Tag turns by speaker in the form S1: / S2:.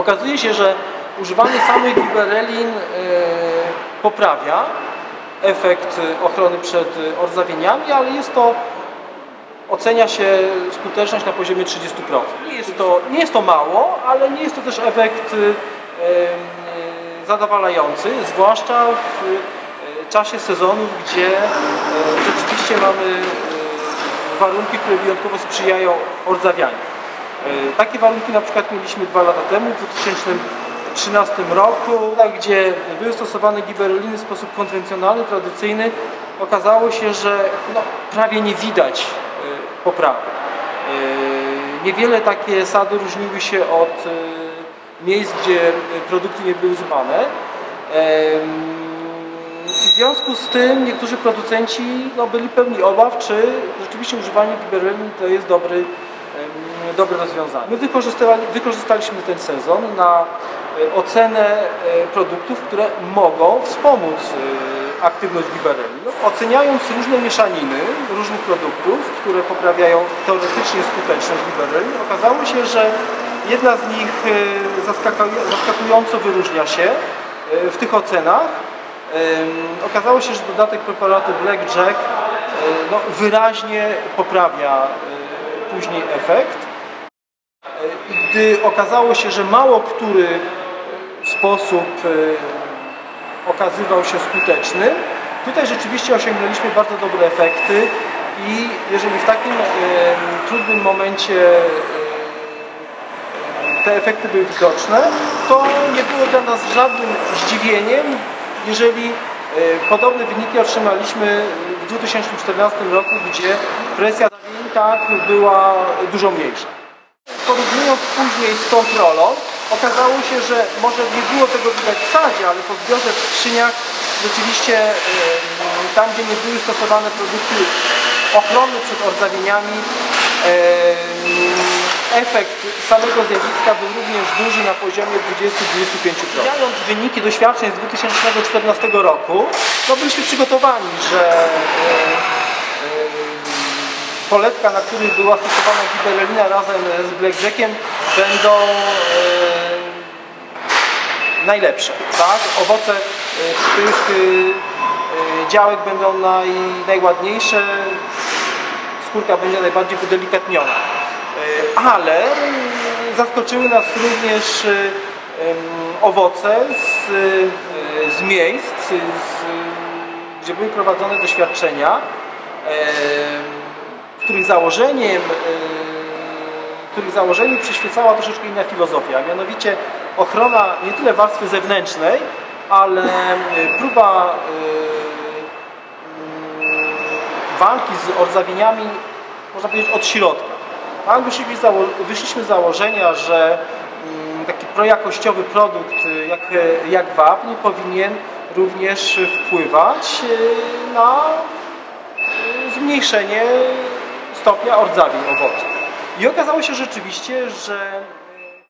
S1: Okazuje się, że używanie samych giberelin e, poprawia efekt ochrony przed ordzawieniami, ale jest to ocenia się skuteczność na poziomie 30%. Nie jest to, nie jest to mało, ale nie jest to też efekt e, zadowalający, zwłaszcza w e, czasie sezonów, gdzie e, rzeczywiście mamy e, warunki, które wyjątkowo sprzyjają ordzawianiu. E, Takie warunki na przykład mieliśmy dwa lata temu, w 2013 roku, tak, gdzie były stosowane giberoliny w sposób konwencjonalny, tradycyjny. Okazało się, że no, prawie nie widać e, poprawy. E, Niewiele takie sady różniły się od miejsc, gdzie produkty nie były używane. W związku z tym niektórzy producenci no, byli pełni obaw, czy rzeczywiście używanie giberolin to jest dobry, dobre rozwiązanie. My wykorzystali, wykorzystaliśmy ten sezon na e, ocenę e, produktów, które mogą wspomóc e, aktywność giberelin. No, oceniając różne mieszaniny różnych produktów, które poprawiają teoretycznie skuteczność giberelin, okazało się, że jedna z nich zaskakuj- zaskakująco wyróżnia się w tych ocenach. Okazało się, że dodatek preparatu Black Jack y, no, wyraźnie poprawia później efekt. I Gdy okazało się, że mało który sposób y, okazywał się skuteczny, tutaj rzeczywiście osiągnęliśmy bardzo dobre efekty i jeżeli w takim y, trudnym momencie y, te efekty były widoczne, to nie było dla nas żadnym zdziwieniem, jeżeli e, podobne wyniki otrzymaliśmy w 2014 roku, gdzie presja tak była dużo mniejsza. Porównując później z kontrolą, okazało się, że może nie było tego widać w sadzie, ale po zbiorze w skrzyniach rzeczywiście tam, gdzie nie były stosowane produkty ochronne przed ordzawieniami, efekt samego zjawiska był również duży na poziomie 20-25%. Znając wyniki doświadczeń z 2014 roku, no byliśmy przygotowani, że poletka, na których była stosowana giberelina razem z blackjackiem będą e, najlepsze. Tak? Owoce e, z tych e, e, działek będą naj, najładniejsze, skórka będzie najbardziej wydelikatniona. E, Ale mm, zaskoczyły nas również e, owoce z, z miejsc, z, gdzie były prowadzone doświadczenia, których założeniem, e, których założeniu przyświecała troszeczkę inna filozofia, mianowicie ochrona nie tyle warstwy zewnętrznej, ale e, próba e, walki z ordzawieniami, można powiedzieć, od środka. Tak, wyszliśmy, wyszliśmy z założenia, że mm, taki projakościowy produkt jak, jak wapń powinien również wpływać na zmniejszenie stopnia ordzawień owoców. I okazało się rzeczywiście, że